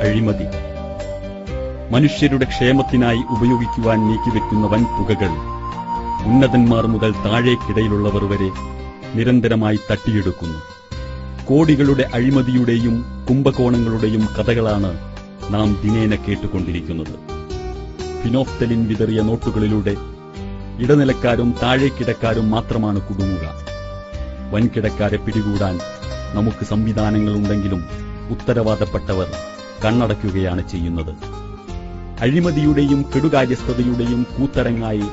അഴിമതി. മനുഷ്യരുടെ ക്ഷേമത്തിനായി ഉപയോഗിക്കുവാൻ നീക്കിവെക്കുന്ന വൻ തുകകൾ ഉന്നതന്മാർ മുതൽ താഴേക്കിടയിലുള്ളവർ വരെ നിരന്തരമായി തട്ടിയെടുക്കുന്നു. കോടികളുടെ അഴിമതിയുടെയും കുംഭകോണങ്ങളുടെയും കഥകളാണ് നാം ദിനേന കേട്ടുകൊണ്ടിരിക്കുന്നത്. ഫിനോഫ്തലിൻ വിതറിയ നോട്ടുകളിലൂടെ ഇടനിലക്കാരും താഴേക്കിടക്കാരും മാത്രമാണ് കുടുങ്ങുക. വൻകിടക്കാരെ പിടികൂടാൻ നമുക്ക് സംവിധാനങ്ങളുണ്ടെങ്കിലും ഉത്തരവാദപ്പെട്ടവർ കണ്ണടയ്ക്കുകയാണ് ചെയ്യുന്നത്. അഴിമതിയുടെയും കെടുകാര്യസ്ഥതയുടെയും കൂത്തരങ്ങായി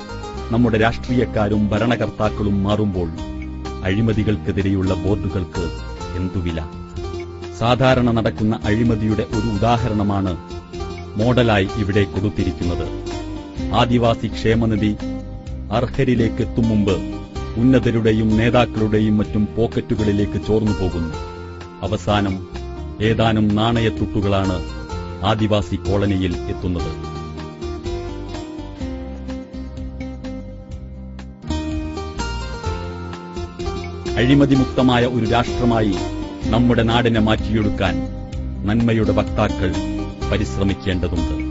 നമ്മുടെ രാഷ്ട്രീയക്കാരും ഭരണകർത്താക്കളും മാറുമ്പോൾ അഴിമതികൾക്കെതിരെയുള്ള ബോർഡുകൾക്ക് എന്തുവില സാധാരണ നടക്കുന്ന അഴിമതിയുടെ ഒരു ഉദാഹരണമാണ് മോഡലായി ഇവിടെ കൊടുത്തിരിക്കുന്നത്. ആദിവാസി ക്ഷേമനിധി അർഹരിലേക്ക് എത്തും മുമ്പ് ഉന്നതരുടെയും നേതാക്കളുടെയും മറ്റും പോക്കറ്റുകളിലേക്ക് ചോർന്നു പോകുന്നു അവസാനം ഏതാനും നാണയത്തുട്ടുകളാണ് ആദിവാസി കോളനിയിൽ എത്തുന്നത്. അഴിമതി അഴിമതിമുക്തമായ ഒരു രാഷ്ട്രമായി നമ്മുടെ നാടിനെ മാറ്റിയെടുക്കാൻ നന്മയുടെ വക്താക്കൾ പരിശ്രമിക്കേണ്ടതുണ്ട്.